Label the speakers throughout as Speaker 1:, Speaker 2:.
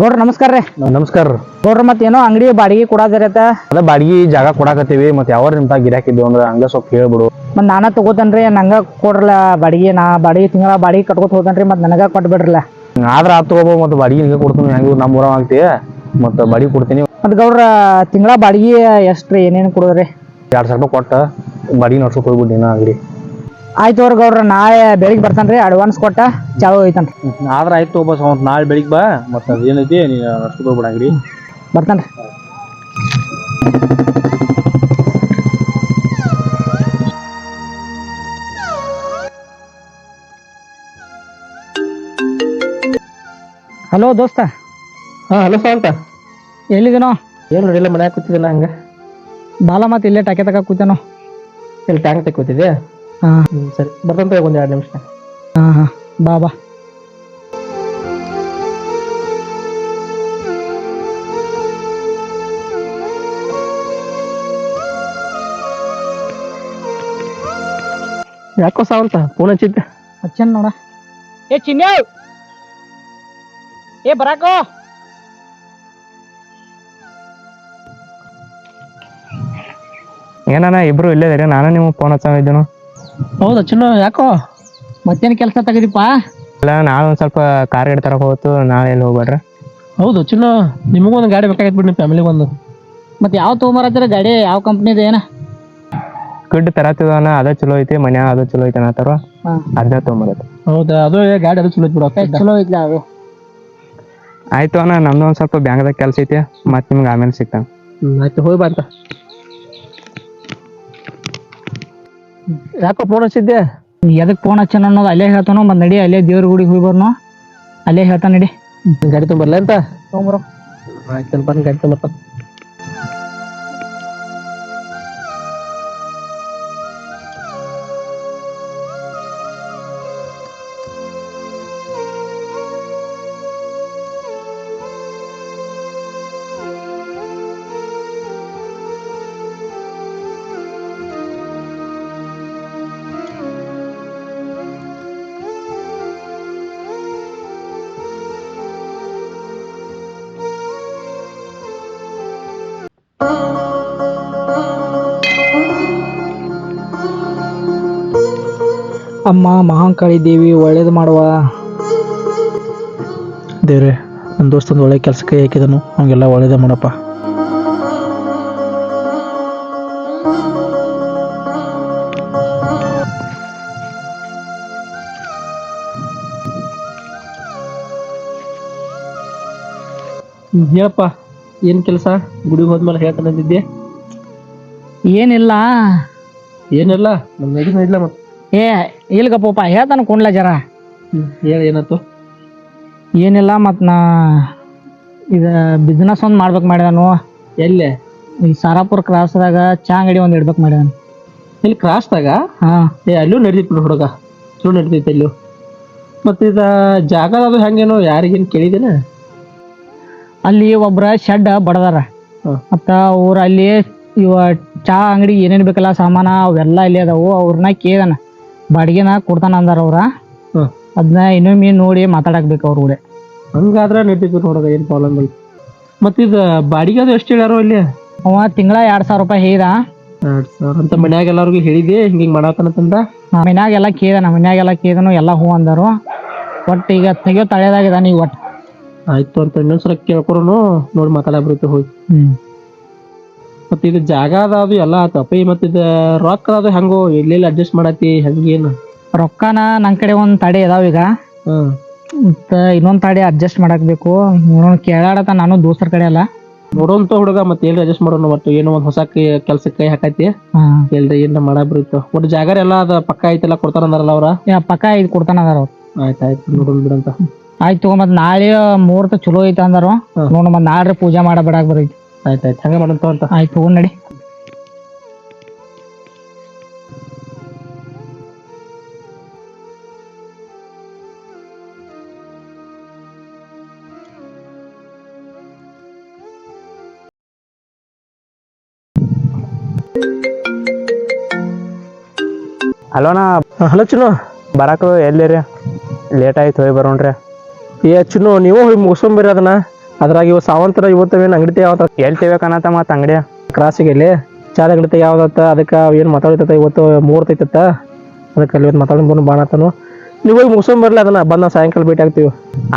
Speaker 1: ಗೌಡ್ರ ನಮಸ್ಕಾರ ರೀ.
Speaker 2: ನಮಸ್ಕಾರ
Speaker 1: ಗೌಡ್ರ ಮತ್ತೇನೋ ಅಂಗಡಿ ಬಾಡಿಗೆ ಕೊಡಾದಿರತ್ತ.
Speaker 2: ಅದ ಬಾಡಿಗೆ ಜಾಗ ಕೊಡಾಕತ್ತೀವಿ ಮತ್ತೆ ಯಾವ ನಿಮ್ತ ಗಿರಾಕಿದ್ವಿ ಅಂದ್ರೆ ಹಂಗ ಸ್ವಲ್ಪ ಹೇಳ್ಬಿಡು.
Speaker 1: ಮತ್ತೆ ನಾನ ತಗೋತೇನ್ರಿ ನಂಗ ಕೊಡ್ರಲ್ಲ ಬಾಡಿಗೆ ನಾ ಬಾಡಿಗೆ ತಿಂಗಳ ಬಾಡಿಗೆ ಕಟ್ಕೊತ ಹೋದನ್ರಿ ಮತ್ ನನಗ ಕೊಟ್ಬಿಡ್ರಲ್ಲ.
Speaker 2: ಆದ್ರ ಆತ್ ತಗೋಬೋದು ಮತ್ತೆ ಬಾಡಿಗೆ ನಿಂಗೆ ಕೊಡ್ತೀನಿ ಹೆಂಗ ನಮ್ಮ ಊರ ಆಗ್ತೀಯ ಮತ್ತೆ ಬಾಡಿಗೆ ಕೊಡ್ತೀನಿ.
Speaker 1: ಮತ್ ಗೌಡ್ರ ತಿಂಗಳ ಬಾಡಿಗೆ ಎಷ್ಟ್ರಿ ಏನೇನ್ ಕೊಡೋದ್ರಿ?
Speaker 2: ಎರಡ್ ಸಾವಿರ ರೂಪಾಯಿ ಕೊಟ್ಟ ಬಾಡಿಗೆ ನಡ್ಸೋಕೆ ಹೋಗ್ಬಿಟ್ಟು ನೀನು ಅಂಗಡಿ.
Speaker 1: ಆಯ್ತು ಅವ್ರ ಗೌಡ್ರ ನಾಳೆ ಬೆಳಿಗ್ಗೆ ಬರ್ತಾನ್ರಿ ಅಡ್ವಾನ್ಸ್ ಕೊಟ್ಟ ಚಾಲು ಐತನ್ರಿ
Speaker 2: ಆದ್ರೆ ಆಯ್ತು ಒಬ್ಬ ಅವ್ನು ನಾಳೆ ಬೆಳಿಗ್ಗೆ ಬಾ ಮತ್ತೆ ಅದೇನೈತಿ ನೀನು ನೀರು ಹೋಗ್ಬಿಡಂಗಿರಿ ಬರ್ತಾನ
Speaker 1: ಬರ್ತಾನ್ರಿ ಹಲೋ ದೋಸ್ತ.
Speaker 2: ಹಾ ಹಲೋ ಸಾಂತ
Speaker 1: ಎಲ್ಲಿದ್ದೀನೋ
Speaker 2: ಏನು ನೋಡಿಲ್ಲ ಮನ್ಯಾಗ ಕೂತಿದ್ದೀನ ಹಂಗ.
Speaker 1: ಬಾಲ ಮತ್ತೆ ಇಲ್ಲೇ ಟಕೆ ತಕ ಕೂತೇನೋ.
Speaker 2: ಇಲ್ಲಿ ಟ್ಯಾಂಕ್ ತೆಕ್ಕೋತಿದ್ದೆ
Speaker 1: ಹಾ.
Speaker 2: ಸರಿ. ಬರ್ತಂತ ಒಂದ್ ಎರಡು ನಿಮಿಷ.
Speaker 1: ಹಾ ಹಾ. ಬಾ ಬಾ.
Speaker 2: ಯಾಕೋ ಸಾವಂತ? ಫೋನ್ ಹಚ್ಚಿದ್ದೆ?
Speaker 1: ಹಚ್ಚನ್ ನೋಡ. ಏ ಚಿನ್ಯ ಏ ಬರಾಕೋ!
Speaker 2: ಏನಣ್ಣ ಇಬ್ರು ಇಲ್ಲೇ ಇದಾರೆ? ನಾನು ನೀವು ಫೋನ್ ಹಚ್ಚಿದ್ದೇನು
Speaker 1: ಹೌದಾ ಚಲೋ ಯಾಕೋ? ಮತ್ತೇನು ಕೆಲಸ ತೆಗದಿಪ್ಪ
Speaker 2: ಇಲ್ಲ ನಾಳೆ ಒಂದ್ ಸ್ವಲ್ಪ ಕಾರ್ ಗಾಡಿ ತರಕ್ ಹೋಗ್ತು ನಾಳೆ ಎಲ್ಲಿ ಹೋಗ್ಬೇಡ್ರಿ
Speaker 1: ಹೌದು ಚಲೋ. ನಿಮಗೂ ಒಂದು ಗಾಡಿ ಬೇಕಾಗಿತ್ತು ಬಿಡಿ ಫ್ಯಾಮಿಲಿ ಒಂದು ಮತ್ತೆ ಯಾವ ತೊಗೊಂಬರತ್ತೀರ ಗಾಡಿ ಯಾವ ಕಂಪ್ನಿದ ಏನ?
Speaker 2: ಗುಡ್ ತರತಿದಾನ ಅದ ಚಲೋ ಐತಿ ಮನೆ ಅದು ಚಲೋ ಐತಿ ಅನ್ನತ್ತಾರ ಅರ್ಧ ತೊಗೊಂಬರತ್ತೆ
Speaker 1: ಹೌದಾ ಅದು ಗಾಡಿ ಅದು ಚಲೋ ಬಿಡು ಚಲೋ ಐತ್ಲ ಅದು?
Speaker 2: ಆಯ್ತು ಅಣ್ಣ ನಮ್ದು ಒಂದ್ ಸ್ವಲ್ಪ ಬ್ಯಾಂಕ್ದಾಗ ಕೆಲಸ ಐತಿ ಮತ್ತೆ ನಿಮ್ಗೆ ಆಮೇಲೆ ಸಿಗ್ತಾನೆ.
Speaker 1: ಆಯ್ತು ಹೋಗಿ ಬಾ ಅಂತ.
Speaker 2: ಯಾಕೋ ಫೋನ್ ಹಚ್ಚಿದ್ದೆ
Speaker 1: ಎದಕ್ ಫೋನ್ ಹಚ್ಚನ ಅನ್ನೋದು ಅಲ್ಲೇ ಹೇಳ್ತಾನೋ ಮತ್ತೆ ನಡಿ ಅಲ್ಲೇ ದೇವ್ರ ಗುಡಿಗೆ ಹೋಗಿ ಬರ್ನೋ. ಅಲ್ಲೇ ಹೇಳ್ತಾನ ನಡಿ.
Speaker 2: ಗಾಡಿ ತೊಗೊಂಬರ್ಲ ಅಂತ?
Speaker 1: ತೊಗೊಂಬರೋ
Speaker 2: ಆಯ್ತು ಬಂದು ಗಾಡಿ ತೊಗೊಂಬರ್ತ
Speaker 1: ಅಮ್ಮ ಮಹಾಂಕಾಳಿ ದೇವಿ ಒಳ್ಳೇದು ಮಾಡುವ.
Speaker 3: ದೇವ್ರೆ ನನ್ನ ದೋಸ್ತಂದು ಒಳ್ಳೆ ಕೆಲಸ ಕೈ ಹಾಕಿದನು ಅವಂಗೆಲ್ಲ ಒಳ್ಳೇದೇ ಮಾಡಪ್ಪ.
Speaker 2: ಹೇಳಪ್ಪ ಏನ್ ಕೆಲಸ? ಗುಡಿಗೆ ಹೋದ್ಮೇಲೆ ಹೇಳ್ತಾನಂದಿದ್ದೆ
Speaker 1: ಏನಿಲ್ಲ.
Speaker 2: ಏನಿಲ್ಲ ನಮ್ಮ ನಡಿ ಇಲ್ಲ ಮತ್ತೆ.
Speaker 1: ಏ ಇಲ್ಗಪ್ಪಪ್ಪ ಹೇಳ್ತಾನೆ ಕುಣ್ಲ ಜರ.
Speaker 2: ಏನು ಏನಾಯ್ತು?
Speaker 1: ಏನಿಲ್ಲ ಮತ್ತು ನಾ ಇದು ಬಿಸ್ನೆಸ್ ಒಂದು ಮಾಡ್ಬೇಕು ಮಾಡಿದಾನು.
Speaker 2: ಎಲ್ಲಿ?
Speaker 1: ಈ ಸಾರಾಪುರ ಕ್ರಾಸ್ದಾಗ ಚಾ ಅಂಗಡಿ ಒಂದು ಇಡ್ಬೇಕು ಮಾಡಿದಾನು.
Speaker 2: ಇಲ್ಲಿ ಕ್ರಾಸ್ದಾಗ?
Speaker 1: ಹಾಂ.
Speaker 2: ಏ ಅಲ್ಲೂ ನಡೀತಿತ್ತು ಬಿಡು ಹುಡುಗ. ಚಲೋ ನಡೀತೈತೆ ಅಲ್ಲೂ. ಮತ್ತೆ ಇದ ಜಾಗ ಅದು ಹೆಂಗೇನೋ ಯಾರಿಗೇನು ಕೇಳಿದೇನ
Speaker 1: ಅಲ್ಲಿ ಒಬ್ರ ಶೆಡ್ ಬಡದಾರ. ಮತ್ತು ಅವ್ರು ಅಲ್ಲಿ ಇವ ಚಾ ಅಂಗಡಿ ಏನೇನು ಬೇಕಲ್ಲ ಸಾಮಾನ ಅವೆಲ್ಲ ಇಲ್ಲಿ ಅದಾವು. ಅವ್ರನ್ನ ಕೇಳನ ಬಾಡಿಗೆನ ಕೊಡ್ತಾನ ಅಂದಾರ ಅವ್ರ. ಅದನ್ನ ಇನ್ನೊಮ್ಮೆ ನೋಡಿ ಮಾತಾಡಕ್ಬೇಕು ಅವ್ರ ಕೂಡ.
Speaker 2: ಹಂಗಾದ್ರೆ ನಡೀತೈತಿ ನೋಡೋದ ಏನು ಪ್ರಾಬ್ಲಮ್ ಇಲ್ಲ. ಮತ್ತೆ ಇದು ಬಾಡಿಗೆ ಅದು ಎಷ್ಟು ಹೇಳ್ಯಾರೋ ಇಲ್ಲಿ?
Speaker 1: ಅವ ತಿಂಗಳ ಎರಡ್ ಸಾವಿರ ರೂಪಾಯಿ ಹೇಳಿದ.
Speaker 2: ಎರಡ್ ಸಾವಿರ. ಅಂತ ಮನ್ಯಾಗ ಎಲ್ಲಾರ್ಗು ಹೇಳಿದೆ ಹಿಂಗ ಹಿಂಗ್ ಎಲ್ಲಾ
Speaker 1: ಕೇಳ್ದ ನಾ ಮನ್ಯಾಗೆಲ್ಲಾ ಕೇದನು ಎಲ್ಲ ಹೂ ಅಂದರು. ಒಟ್ಟು ಈಗ ತೆಗಿಯೋ ತಳೆದಾಗಿದ ಈಗ ಒಟ್ಟು
Speaker 2: ಆಯ್ತು ಅಂತ ಇನ್ನೊಂದ್ಸಲ ಕೇಳ್ಕೊರೋನು ನೋಡಿ ಮಾತಾಡಬ್ರೈತೆ ಹೋಗಿ.
Speaker 1: ಹ್ಮ್.
Speaker 2: ಮತ್ತೆ ಇದು ಜಾಗ ಅದ ಅದು ಎಲ್ಲ ಆತಪ್ಪ ಮತ್ತೆ ಇದು ರೊಕ್ಕ ಅದು ಹೆಂಗೋ ಎಲ್ಲೆಲ್ಲಿ ಅಡ್ಜಸ್ಟ್ ಮಾಡತಿ ಹೆಂಗೇನು?
Speaker 1: ರೊಕ್ಕನ ನನ್ ಕಡೆ ಒಂದ್ ತಡೆ ಇದಾವ ಈಗ.
Speaker 2: ಹ್ಮ್
Speaker 1: ಮತ್ತ ಇನ್ನೊಂದ್ ತಡೆ ಅಡ್ಜಸ್ಟ್ ಮಾಡಕ್ ಬೇಕು ನೋಡೋಣ ಕೇಳಾಡತ ನಾನು ದೋಸ್ತರ ಕಡೆ ಅಲ್ಲ
Speaker 2: ನೋಡೋಂತ ಹುಡುಗ ಮತ್ತೆ ಏನ್ ಅಡ್ಜಸ್ಟ್ ಮಾಡೋಣ ಮತ್ತೆ ಏನೋ ಒಂದ್ ಹೊಸ ಕೈ ಕೆಲ್ಸಕ್ಕೆ ಕೈ ಹಾಕೈತಿ.
Speaker 1: ಹಾ.
Speaker 2: ಎಲ್ರಿ ಏನ್ ಮಾಡಬ್ರಿತ್ತು. ಒಟ್ಟು ಜಾಗ ಎಲ್ಲ ಅದ ಪಕ್ಕ ಐತೆಲ್ಲ ಕೊಡ್ತಾರ ಅಂದಾರಲ್ಲ ಅವ್ರ?
Speaker 1: ಯಾ, ಪಕ್ಕ ಇದು ಕೊಡ್ತಾನ ಅದಾರ ಅವ್ರು.
Speaker 2: ಆಯ್ತು ಆಯ್ತು ನೋಡೋಣ ಬಿಡಂತ.
Speaker 1: ಆಯ್ತು ಮತ್ ನಾಳೆ ಮುಹೂರ್ತ ಚಲೋ ಐತ ಅಂದಾರು
Speaker 2: ನೋಡೋಣ
Speaker 1: ನೋಡ ಮತ್ ನಾಳೆ ಪೂಜೆ ಮಾಡ ಬಿಡಾಕ್ ಬರೈತಿ
Speaker 2: ಆಯ್ತು ಆಯ್ತು. ಹಂಗ ಮಾಡಂತ ಅಂತ.
Speaker 1: ಆಯ್ತು ಹೋಗ್ ನಡಿ.
Speaker 2: ಹಲೋಣ
Speaker 3: ಹಲೋ ಚುನು
Speaker 2: ಬರಾಕ ಎಲ್ಲಿರಿ? ಲೇಟ್ ಆಯ್ತು ಹೋಗಿ ಬರೋಣ್ರಿ.
Speaker 3: ಏ ಚುನು ನೀವು ಹೋಗಿ ಮುಗಿಸ್ಕೊಂಬಿರಿ ಅದನ್ನ.
Speaker 2: ಅದ್ರಾಗ ಇವ ಸಾವಂತರ ಇವತ್ತವೇನು ಅಂಗಡಿ ಯಾವತ್ತ
Speaker 4: ಎಲ್ಲಿ ತೆಗಿಬೇಕನ್ನತ್ತ ಮತ್ತು ಅಂಗಡಿಯ.
Speaker 2: ಕ್ರಾಸಿಗೆ ಇಲ್ಲಿ ಚಾದ ಅಂಗಡಿ ಯಾವ್ದತ್ತ ಅದಕ್ಕೆ ಏನು ಮಾತಾಡ್ತೈತ? ಇವತ್ತು ಮೂರ್ತೈತತ್ತ ಅದಕ್ಕೆ ಅಲ್ಲಿ ಇವತ್ತು ಮಾತಾಡೋದು ಬಂದು ಬಾಣತನು ನೀವು ಹೋಗಿ ಮುಗಿಸ್ಕೊಂಬರ್ಲಿ ಅದನ್ನ. ಬಂದ ಸಾಯಂಕಾಲ ಭೇಟಿ ಆಗ್ತೀವಿ.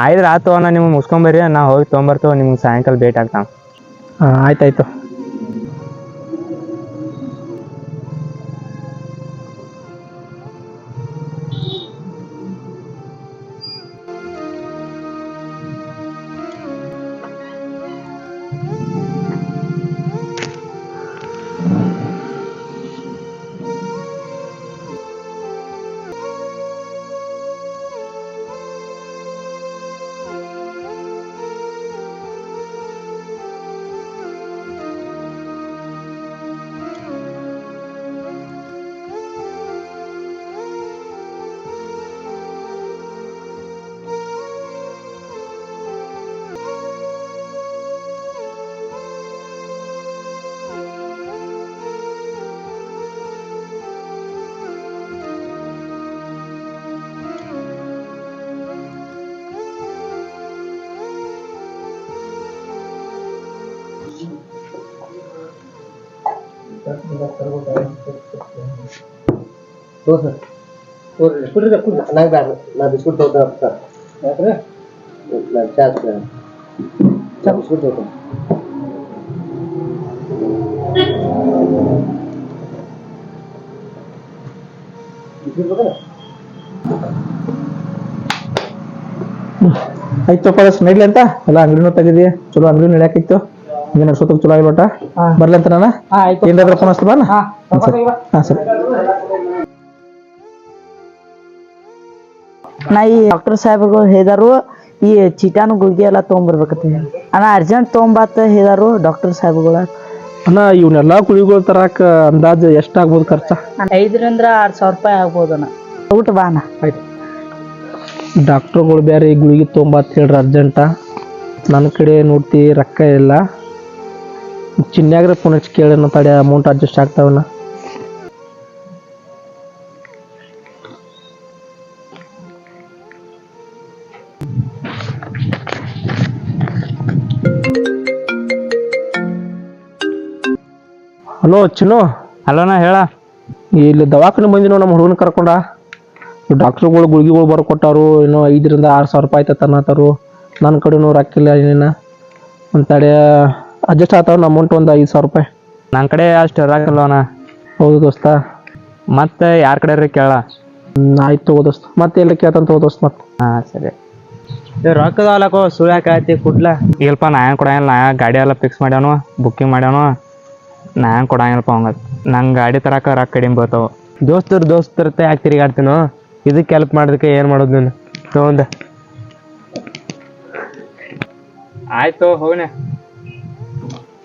Speaker 4: ಆಯ್ತು ಆತು ಅನ್ನ ನಿಮ್ಗೆ ಮುಗಿಸ್ಕೊಂಬರ್ರಿ ನಾ ಹೋಗಿ ತೊಗೊಂಬರ್ತೇವೆ ನಿಮ್ಗೆ ಸಾಯಂಕಾಲ ಭೇಟಿ ಆಗ್ತಾವ.
Speaker 2: ಹಾಂ ಆಯ್ತಾಯ್ತು
Speaker 5: ಬೇಡ ನಾ ಬಿಸ್ಕುಟ್ ತಗೋತೀನಿ ಸರ್ ಯಾಕ್ರೆ ನಾನು ಚಾ ಚಾ ಬಿಸ್ಕುಟ್ ತಗೋತೀನಿ
Speaker 2: ಆಯ್ತು ಪರಸ್ ನಡ್ಲಿ ಅಂತ ಎಲ್ಲ ಅಂಗಡಿನೂ ತೆಗಿದಿ ಚಲೋ ಅಂಗಡಿ ನಡ್ಯಾಕಿತ್ತು. ಹಿಂಗೆ ನಡ್ಸೋತಕ್ ಚಲೋ ಆಗಿಬಿಟ್ಟ. ಬರ್ಲಿ ಅಂತ ನಾನು? ಏನಾದ್ರೂ ಫೋನ್ ಹಚ್ತು ಬಾನ
Speaker 1: ಹಾ
Speaker 2: ಹಾಂ ಸರಿ.
Speaker 6: ನಾ ಈ ಡಾಕ್ಟರ್ ಸಾಹೇಬ್ರು ಹೇಳಿದಾರು ಈ ಚೀಟಾನು ಗುಳ್ಗಿ ಎಲ್ಲ ತೊಗೊಂಬರ್ಬೇಕಂತ ಹೇಳಿ. ಅಣ್ಣ ಅರ್ಜೆಂಟ್ ತೊಗೊಂಬಾತ ಹೇಳಿದಾರು ಡಾಕ್ಟರ್ ಸಾಹೇಬ್ಗಳು.
Speaker 2: ಅಣ್ಣ ಇವನ್ನೆಲ್ಲ ಕುಳಿಗಳು ತರಾಕ ಅಂದಾಜು ಎಷ್ಟಾಗ್ಬೋದು ಖರ್ಚ?
Speaker 6: ಐದರಿಂದ ಆರು ಸಾವಿರ ರೂಪಾಯಿ ಆಗ್ಬೋದಣ್ಣ ಊಟ ಬಾ ಅಣ್ಣ.
Speaker 2: ಆಯ್ತು. ಡಾಕ್ಟ್ರುಗಳು ಬೇರೆ ಈ ಗುಳಿಗೆ ತೊಗೊಂಬತ್ ಹೇಳ್ರಿ ಅರ್ಜೆಂಟ ನನ್ನ ಕಡೆ ನೋಡ್ತಿ ರೊಕ್ಕ ಇಲ್ಲ. ಚಿನ್ಯಾಗ್ರೆ ಫೋನ್ ಹಚ್ಚಿ ಕೇಳೋಣ ತಡೆ ಅಮೌಂಟ್ ಅಡ್ಜಸ್ಟ್ ಆಗ್ತಾವಣ್ಣ ಹಲೋ ಚಿನ್ನು.
Speaker 4: ನಾ ಹೇಳ.
Speaker 2: ಇಲ್ಲಿ ದವಾಖಾನೆ ಬಂದಿನೋ ನಮ್ಮ ಹುಡುಗನ ಕರ್ಕೊಂಡ. ಡಾಕ್ಟ್ರುಗಳು ಗುಳಿಗೆಗಳು ಬರ್ಕೊಟ್ಟಾರು ಏನೋ ಐದರಿಂದ ಆರು ಸಾವಿರ ರೂಪಾಯಿ ಅನ್ನತ್ತಾರು ನನ್ನ ಕಡೆನೂ ರೊಕ್ಕಿಲ್ಲ ಏನೇನ ಒಂದು ತಡೆ ಅಡ್ಜಸ್ಟ್ ಆಗ್ತಾವ ಅಮೌಂಟ್ ಒಂದು ಐದು ಸಾವಿರ ರೂಪಾಯಿ.
Speaker 4: ನನ್ನ ಕಡೆ ಅಷ್ಟು ಇರಾಕಲ್ವನ
Speaker 2: ಹೌದು ದೋಸ್ತ.
Speaker 4: ಮತ್ತೆ ಯಾರ ಕಡೆ ರೀ ಕೇಳ.
Speaker 2: ಆಯ್ತು ತಗೋ ದೋಸ್ತ. ಮತ್ತೆ ಎಲ್ಲ ಕೇಳ್ತಾನೆ ತಗೋ ದೋಸ್ತ ಮತ್ತೆ
Speaker 4: ಹಾಂ ಸರಿ. ರೊಕ್ಕದವಲ್ಲಕೋ ಸುಳ್ಳು ಸುಳ್ಯಾಕ ಆಯ್ತಿ ಕುಡ್ಲ. ಇಲ್ಲಪ್ಪ ನಾ ಏನು ಕೊಡಂಗಿಲ್ಲ ನಾ ಗಾಡಿ ಎಲ್ಲ ಫಿಕ್ಸ್ ಮಾಡ್ಯಾನು ಬುಕ್ಕಿಂಗ್ ಮಾಡ್ಯಾನು ನಾ ಏನು ಕೊಡಂಗಿಲ್ಲಪ್ಪ ಅವಂಗ. ನಂಗೆ ಗಾಡಿ ತರಕ ರೊಕ್ಕ ಕಡಿಮೆ ಬರ್ತಾವ. ದೋಸ್ತರು ದೋಸ್ತರ ಯಾಕೆ ತಿರುಗಾಡ್ತೀನೋ? ಇದಕ್ಕೆ ಹೆಲ್ಪ್ ಮಾಡೋದಕ್ಕೆ ಏನು ಮಾಡೋದು ನೀನು? ತಗೊಂಡ ಆಯ್ತು ಹೋಗನೆ.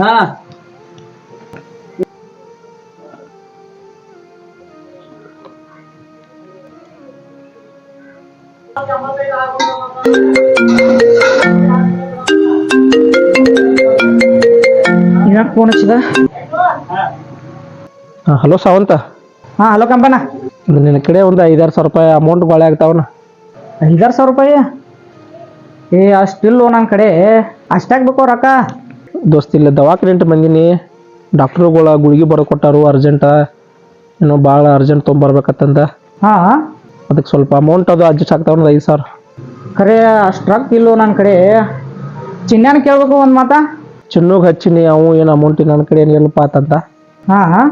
Speaker 5: हा
Speaker 1: ಯಾಕೆ ಫೋನ್ ಹಚ್ಚಿದ?
Speaker 2: ಹಲೋ ಸಾವಂತ.
Speaker 1: ಹಾ ಹಲೋ ಕಂಪನ.
Speaker 2: ನಿನ್ನ ಕಡೆ ಒಂದು ಐದಾರು ಸಾವಿರ ರೂಪಾಯಿ ಅಮೌಂಟ್ ಬಾಳೆ ಆಗ್ತಾವನ.
Speaker 1: ಐದಾರು ಸಾವಿರ ರೂಪಾಯಿ? ಏ ಅಷ್ಟಿಲ್ಲೋ ನನ್ನ ಕಡೆ. ಅಷ್ಟಾಗ್ ಬೇಕೋ ರೊಕ್ಕ
Speaker 2: ದೋಸ್ತ ಇಲ್ಲ ದವಾಖಾನೆ ಬಂದೀನಿ ಡಾಕ್ಟ್ರುಗಳ ಗುಳಿಗೆ ಬರೋ ಕೊಟ್ಟಾರು ಅರ್ಜೆಂಟ ಏನೋ ಭಾಳ ಅರ್ಜೆಂಟ್ ತೊಗೊಂಬರ್ಬೇಕತ್ತಂದ.
Speaker 1: ಹಾ
Speaker 2: ಅದಕ್ಕೆ ಸ್ವಲ್ಪ ಅಮೌಂಟ್ ಅದು ಅಡ್ಜಸ್ಟ್ ಆಗ್ತಾವ ಒಂದು ಐದು ಸಾವಿರ.
Speaker 1: ಖರೆ ಅಷ್ಟು ರೊಕ್ಕ ಇಲ್ಲೋ ನನ್ನ ಕಡೆ. ಚಿನ್ನ ಕೇಳ್ಬೇಕು ಒಂದು ಮಾತಾ?
Speaker 2: ಚಿನ್ನಗೆ ಹಚ್ಚಿನಿ ಅವು ಏನು ಅಮೌಂಟ್ ನನ್ನ ಕಡೆ ಏನು ಎಲ್ಪ ಆತಂತ
Speaker 1: ಹಾಂ ಹಾ.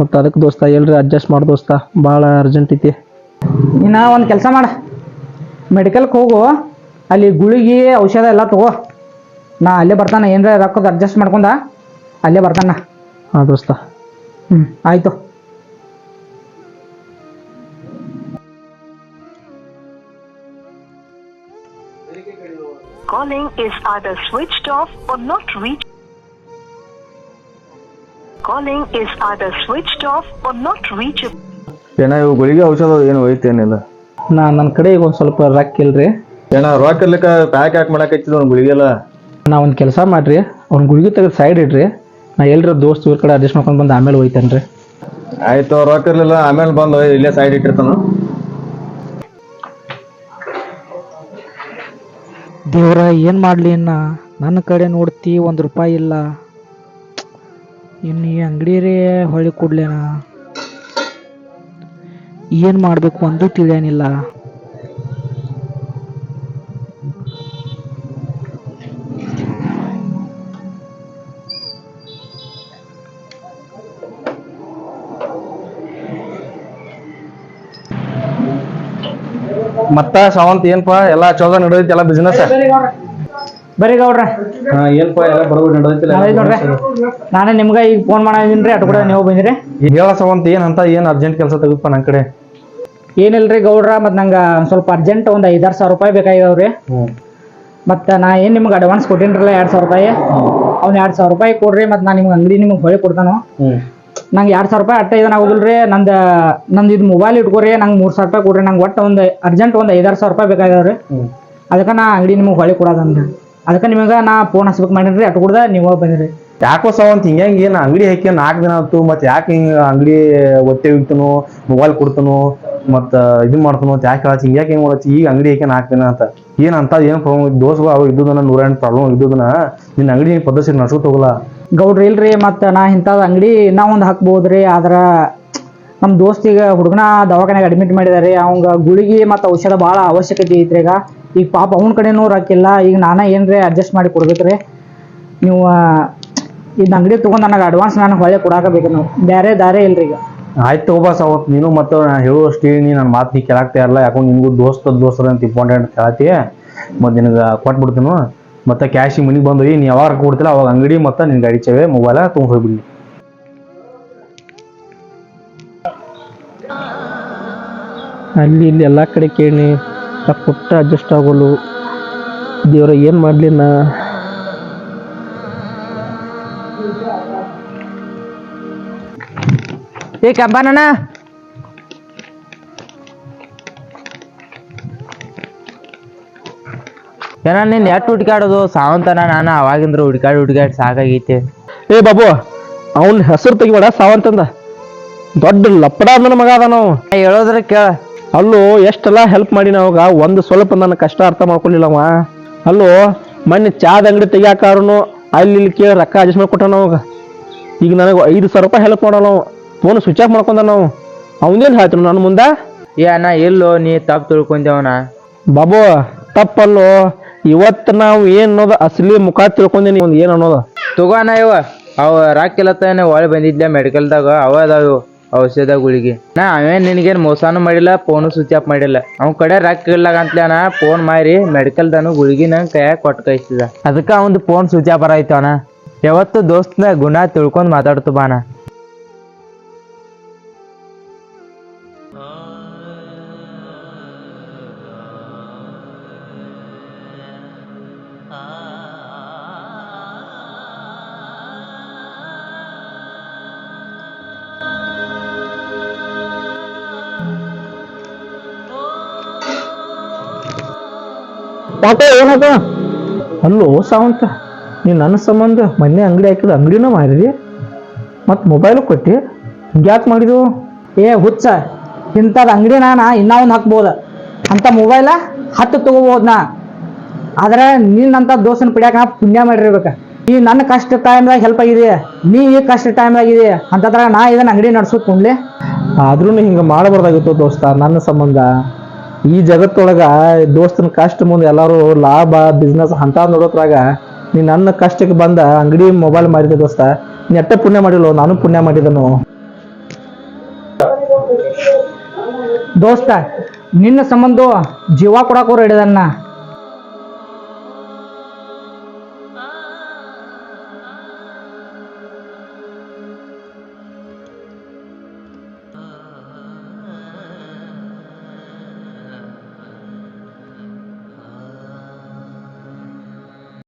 Speaker 2: ಮತ್ತು ಅದಕ್ಕೆ ದೋಸ್ತ ಎಲ್ರಿ ಅಡ್ಜಸ್ಟ್ ಮಾಡಿ ದೋಸ್ತ. ಭಾಳ ಅರ್ಜೆಂಟ್ ಐತಿ.
Speaker 1: ಇನ್ನ ಒಂದು ಕೆಲಸ ಮಾಡ. ಮೆಡಿಕಲ್ಗೆ ಹೋಗು. ಅಲ್ಲಿ ಗುಳಿಗೆ ಔಷಧ ಎಲ್ಲ ತಗೋ. ನಾ ಅಲ್ಲೇ ಬರ್ತಾನ ಏನ್ರ ರೊಕ್ಕದ ಅಡ್ಜಸ್ಟ್ ಮಾಡ್ಕೊಂಡ ಅಲ್ಲೇ ಬರ್ತಾನ.
Speaker 2: ಹಾಂ ದೋಸ್ತ.
Speaker 1: ಹ್ಞೂ ಆಯಿತು.
Speaker 7: Calling is either switched off or not reach. Calling is either switched off or not reachable.
Speaker 8: ಏನ ಇವು ಗುಳಿಗೆ ಔಷಧ ಏನು ಒಯ್ತೇನಿಲ್ಲ
Speaker 2: ನಾ ನನ್ನ ಕಡೆ ಈಗ ಒಂದು ಸ್ವಲ್ಪ ರೊಕ್ಕ ಇಲ್ರಿ.
Speaker 8: ಏನ ರೊಕ್ಕ ಇರ್ಲಿಕ್ಕ ಪ್ಯಾಕ್ ಯಾಕೆ ಮಾಡಕತ್ತಿದ್ ಒಂದು ಗುಳಿಗೆ ಎಲ್ಲ
Speaker 2: ನಾ ಒಂದು ಕೆಲಸ ಮಾಡ್ರಿ ಅವ್ನ ಗುಳಿಗೆ ತೆಗೆದು ಸೈಡ್ ಇಡ್ರಿ. ನಾ ಎಲ್ರ ದೋಸ್ತ ಇವ್ರ ಕಡೆ ಅಡ್ಜಸ್ಟ್ ಮಾಡ್ಕೊಂಡು ಬಂದು ಆಮೇಲೆ ಹೋಯ್ತೇನ್ರಿ. ರೀ
Speaker 8: ಆಯ್ತು ರೊಕ್ಕ ಇರ್ಲಿಲ್ಲ ಆಮೇಲೆ ಬಂದು ಇಲ್ಲೇ ಸೈಡ್ ಇಟ್ಟಿರ್ತಾನ.
Speaker 3: ದೇವ್ರ ಏನು ಮಾಡಲಿ ಅನ್ನ ನನ್ನ ಕಡೆ ನೋಡ್ತಿ ಒಂದು ರೂಪಾಯಿ ಇಲ್ಲ. ಇನ್ನು ಈ ಅಂಗಡಿರೇ ಹೊಳಿ ಕೊಡ್ಲೇನ? ಏನ್ ಮಾಡಬೇಕು ಅಂದು ತಿಳಿಯನಿಲ್ಲ.
Speaker 8: ಮತ್ತ ಸಾವಂತ ಏನಪ್ಪ ಎಲ್ಲಾ ಚೌದ ನಡೆದೈತಿ ಎಲ್ಲ ಬಿಸ್ನೆಸ್
Speaker 1: ಬರೀ ಗೌಡ್ರ.
Speaker 8: ಏನಪ್ಪ ಎಲ್ಲ ಬರೋದು ನಡೆದೈತಿಲ್ಲ
Speaker 1: ನೋಡ್ರಿ. ನಾನೇ ನಿಮ್ಗೆ ಈಗ ಫೋನ್ ಮಾಡಿದೀನಿ ರೀ ಅಟ್ ಕೂಡ ನೀವು ಬಂದಿರಿ.
Speaker 8: ಹೇಳ ಸಾವಂತ ಏನ್ ಅಂತ ಏನ್ ಅರ್ಜೆಂಟ್ ಕೆಲಸ ತೆಗಪ್ಪ ನನ್ ಕಡೆ?
Speaker 1: ಏನಿಲ್ರಿ ಗೌಡ್ರ ಮತ್ತು ನಂಗ ಸ್ವಲ್ಪ ಅರ್ಜೆಂಟ್ ಒಂದು ಐದಾರು ಸಾವಿರ ರೂಪಾಯಿ ಬೇಕಾಗ್ಯಾವ್ರಿ. ಮತ್ತ ನಾ ಏನ್ ನಿಮ್ಗೆ ಅಡ್ವಾನ್ಸ್ ಕೊಟ್ಟಿನ್ರಲ್ಲ ಎರಡ್ ಸಾವಿರ ರೂಪಾಯಿ. ಅವ್ನ ಎರಡ್ ಸಾವಿರ ರೂಪಾಯಿ ಕೊಡ್ರಿ ಮತ್ತು ನಾನು ನಿಮ್ಗೆ ಅಂಗಡಿ ನಿಮ್ಗೆ ಹೊಳಿ ಕೊಡ್ತಾನು. ನಂಗೆ ಎರಡು ಸಾವಿರ ರೂಪಾಯಿ ಅಟ್ಟ ಇದನ್ನ ಆಗೋದಿಲ್ರಿ. ನಂದು ನಂದು ಇದು ಮೊಬೈಲ್ ಇಟ್ಕೊರಿ ನಂಗೆ ಮೂರು ಸಾವಿರ ರೂಪಾಯಿ ಕೊಡ್ರಿ. ನಂಗೆ ಒಟ್ಟು ಒಂದು ಅರ್ಜೆಂಟ್ ಒಂದು ಐದಾರು ಸಾವಿರ ರೂಪಾಯಿ ಬೇಕಾಗ್ಯಾವ್ರಿ. ಅದಕ್ಕೆ ನಾ ಅಂಗಡಿ ನಿಮಗೆ ಹೊಳಿ ಕೊಡೋದಂದ್ರಿ ಅದಕ್ಕೆ ನಿಮಗೆ ನಾ ಫೋನ್ ಹಚ್ಬೇಕು ಮಾಡಿನ್ರಿ. ಅಟ್ ಕುಡ್ದ ನೀವು ಬಂದಿರಿ.
Speaker 8: ಯಾಕೋ ಅಂತ ಹಿಂಗ್ಯಾಂಗ ಏನ್ ಅಂಗಡಿ ಹಾಕಿ ನಾಲ್ಕು ದಿನ ಆಯ್ತು. ಮತ್ ಯಾಕೆ ಹಿಂಗ ಅಂಗಡಿ ಒತ್ತೆ ಇಡ್ತನು ಮೊಬೈಲ್ ಕೊಡ್ತನು ಮತ್ತ ಇದು ಮಾಡ್ತನು ಅಂತ ಯಾಕೆ ಹೇಳತ್ತಿ ಹಿಂಗ್ಯಾಕೆ ಹೆಂಗ್ ಮಾಡತ್ತಿ ಈಗ ಅಂಗಡಿ ಹಾಕಿ ನಾಲ್ಕು ದಿನ ಅಂತ. ಏನ್ ಅಂತ ಏನ್ ಪ್ರಾಬ್ಲಮ್ ದೋಸ್ಗಳು ಅವಾಗ ಇದ್ದುದನ್ನ ನೂರ ಎಂಟು ಪ್ರಾಬ್ಲಮ್ ಇದ್ದುದನ್ನ ನಿನ್ನ ಅಂಗಡಿ ಪದ್ಧತಿ ನಡ್ಸ್ಕೊತ ಹೋಗಲ್ಲ.
Speaker 1: ಗೌಡ್ರಿ ಇಲ್ರಿ, ಮತ್ತು ನಾ ಇಂಥದ್ದು ಅಂಗಡಿ ನಾ ಒಂದು ಹಾಕ್ಬೋದ್ರಿ, ಆದ್ರೆ ನಮ್ಮ ದೋಸ್ತಿಗ ಹುಡುಗನ ದವಾಖಾನೆಗೆ ಅಡ್ಮಿಟ್ ಮಾಡಿದಾರೆ, ಅವಂಗ ಗುಳಿಗೆ ಮತ್ತು ಔಷಧ ಭಾಳ ಅವಶ್ಯಕತೆ ಐತ್ರಿ ಈಗ. ಈಗ ಪಾಪ ಅವನ ಕಡೆನೂ ರೊಕ್ಕಿಲ್ಲ ಈಗ ನಾನೇ ಏನ್ರಿ ಅಡ್ಜಸ್ಟ್ ಮಾಡಿ ಕೊಡ್ಬೇಕ್ರಿ. ನೀವು ಇದು ಅಂಗಡಿ ತೊಗೊಂಡು ನನಗೆ ಅಡ್ವಾನ್ಸ್ ನಾನು ಹೊಳೆ ಕೊಡಾಕಬೇಕು ನೀವು. ಬೇರೆ ದಾರಿ ಇಲ್ರಿ ಈಗ.
Speaker 8: ಆಯ್ತು ತಗೋಬಾ ಅವತ್ತು ನೀನು ಮತ್ತು ನಾನು ಹೇಳುವಷ್ಟು ನೀ ನನ್ನ ಮಾತು ನೀ ಕೇಳಾಕ್ತಾ ಇರಲ್ಲ ಯಾಕಂದ್ರೆ ನಿನಗೂ ದೋಸ್ತ ದೋಸ್ತರ ಅಂತ ಇಂಪಾರ್ಟೆಂಟ್ ಕೇಳತ್ತಿ ಮತ್ತು ನಿನಗೆ ಕೊಟ್ಬಿಡ್ತೀನಿ ಮತ್ತೆ ಕ್ಯಾಶ್ ಮನಿಗೆ ಬಂದು ನೀ ಯಾವಾಗ ಕೊಡ್ತಿಲ್ಲ ಅವಾಗ ಅಂಗಡಿ ಮತ್ತೆ ನಿನ್ ಗಾಡಿ ಚೇವೆ ಮೊಬೈಲ ತೊಗೊಂಡು ಹೋಗ್ಬಿಡಿ
Speaker 2: ಅಲ್ಲಿ ಇಲ್ಲಿ ಎಲ್ಲ ಕಡೆ ಕೇಳಿ ಪುಟ್ಟ ಅಡ್ಜಸ್ಟ್ ಆಗೋಲು. ದೇವ್ರ ಏನು ಮಾಡ್ಲಿ ನಾ?
Speaker 4: ಏ ಕಂಪನಣ್ಣ ಏನ ನೀನ್ ಎಷ್ಟು ಹುಡ್ಕಾಡೋದು ಸಾವಂತನ ನಾನು ಅವಾಗಿಂದ್ರ ಹುಡ್ಕಾಡಿ ಹುಡ್ಕಾಡಿ ಸಾಕಾಗೈತಿ.
Speaker 2: ಏ ಬಾಬು ಅವನ ಹೆಸರು ತೆಗಿಬೇಡ ಸಾವಂತಂದ. ದೊಡ್ಡ ಲಪ್ಪಡ ನನ್ನ ಮಗ ಅದ ನಾವು
Speaker 4: ಹೇಳೋದ್ರೆ ಕೇಳ.
Speaker 2: ಅಲ್ಲೋ ಎಷ್ಟೆಲ್ಲ ಹೆಲ್ಪ್ ಮಾಡಿ ನಾವಾಗ ಒಂದು ಸ್ವಲ್ಪ ನನ್ನ ಕಷ್ಟ ಅರ್ಥ ಮಾಡ್ಕೊಳ್ಳಿಲ್ಲ ಅವ. ಅಲ್ಲೋ ಮೊನ್ನೆ ಚಾದ ಅಂಗಡಿ ತೆಗಿಯಾಕಾರನು ಅಲ್ಲಿ ಇಲ್ಲಿ ಕೇಳಿ ರೊಕ್ಕ ಅಡ್ಜಸ್ಟ್ ಮಾಡ್ಕೊಟ್ಟ ನಾವಾಗ ಈಗ ನನಗೆ ಐದು ಸಾವಿರ ರೂಪಾಯಿ ಹೆಲ್ಪ್ ಮಾಡೋಣ ನಾವು ಫೋನ್ ಸ್ವಿಚ್ ಆಫ್ ಮಾಡ್ಕೊಂಡ ನಾವು ಅವನೇನು ಹೇಳ್ತಾನ ನನ್ನ ಮುಂದೆ?
Speaker 4: ಏ ಅಣ್ಣ ಎಲ್ಲೋ ನೀ ತಪ್ಪು ತಿಳ್ಕೊಂದೇವನ
Speaker 2: ಬಾಬು ತಪ್ಪಲ್ಲೋ. ಇವತ್ತು ನಾವು ಏನು ಅನ್ನೋದು ಅಸಲಿ ಮುಖ ತಿಳ್ಕೊಂಡೇನಿ ಒಂದು ಏನು ಅನ್ನೋದು?
Speaker 4: ತಗೋಣ ಇವ ಅವ ರಾಕಿಲ್ಲತ್ತಾನೆ ಒಳಗೆ ಬಂದಿದ್ದೆ ಮೆಡಿಕಲ್ದಾಗ ಅವ ಅದಾವು ಔಷಧ ಗುಳಿಗೆ. ನಾ ಅವೇನ್ ನಿನಗೇನು ಮೋಸಾನು ಮಾಡಿಲ್ಲ ಫೋನು ಸ್ವಿಚ್ ಆಫ್ ಮಾಡಿಲ್ಲ. ಅವ್ನ ಕಡೆ ರೊಕ್ಕ ಅಂತಲೇ ಅಂತಲೇನ ಫೋನ್ ಮಾರಿ ಮೆಡಿಕಲ್ದಾನು ಗುಳಿಗೆ ನಂಗೆ ಕೈಯಾಗ ಕೊಟ್ಟು ಕಳಿಸಿದ. ಅದಕ್ಕೆ ಅವಂದು ಫೋನ್ ಸ್ವಿಚ್ ಆಫ್ ಬರಾಯ್ತು ಅಣ್ಣ. ಯಾವತ್ತು ದೋಸ್ತನ ಗುಣ ತಿಳ್ಕೊಂಡು ಮಾತಾಡ್ತು ಬಾನ
Speaker 2: ಏನದ? ಅಲ್ಲೋ ಸಾವಂತ ನೀನು ನನ್ನ ಸಂಬಂಧ ಮೊನ್ನೆ ಅಂಗಡಿ ಹಾಕಿದ ಅಂಗಡಿನೂ ಮಾರಿದಿ ಮತ್ತು ಮೊಬೈಲು ಕೊಟ್ಟು ಹಿಂಗ್ಯಾಕೆ ಮಾಡಿದೆವು?
Speaker 1: ಏ ಹುಚ್ಚ ಇಂಥದ್ದು ಅಂಗಡಿ ನಾನು ಇನ್ನೂ ಒಂದು ಹಾಕ್ಬೋದು. ಅಂಥ ಮೊಬೈಲ ಹತ್ತು ತಗೋಬೋದು ನಾ. ಆದ್ರೆ ನಿನ್ನಂಥ ದೋಸ್ತನ ಪಡ್ಯಾಕ ನಾ ಪುಣ್ಯ ಮಾಡಿರ್ಬೇಕು. ಈ ನನ್ನ ಕಷ್ಟ ಟೈಮ್ದಾಗ ಹೆಲ್ಪ್ ಆಗಿದೆ ನೀ ಈ ಕಷ್ಟ ಟೈಮ್ದಾಗ ಇದೆ ಅಂತದ್ರಾಗ ನಾ ಇದನ್ನು ಅಂಗಡಿ ನಡೆಸೋದು ಕೂಡಲೇ
Speaker 2: ಆದ್ರೂ ಹಿಂಗೆ ಮಾಡಬಾರ್ದಾಗಿತ್ತು ದೋಸ್ತ ನನ್ನ ಸಂಬಂಧ. ಈ ಜಗತ್ತೊಳಗ ದೋಸ್ತನ ಕಷ್ಟ ಮುಂದೆ ಎಲ್ಲರೂ ಲಾಭ ಬಿಸ್ನೆಸ್ ಅಂತ ನೋಡೋದ್ರಾಗ ನೀ ನನ್ನ ಕಷ್ಟಕ್ಕೆ ಬಂದ ಅಂಗಡಿ ಮೊಬೈಲ್ ಮಾಡಿದೆ ದೋಸ್ತ. ನೀ ಪುಣ್ಯ ಮಾಡಿಲ್ಲ, ನಾನು ಪುಣ್ಯ ಮಾಡಿದನು.
Speaker 1: ದೋಸ್ತ, ನಿನ್ನ ಸಂಬಂಧ ಜೀವ ಕೊಡಕ್ಕೂ ರೆಡಿದನ್ನ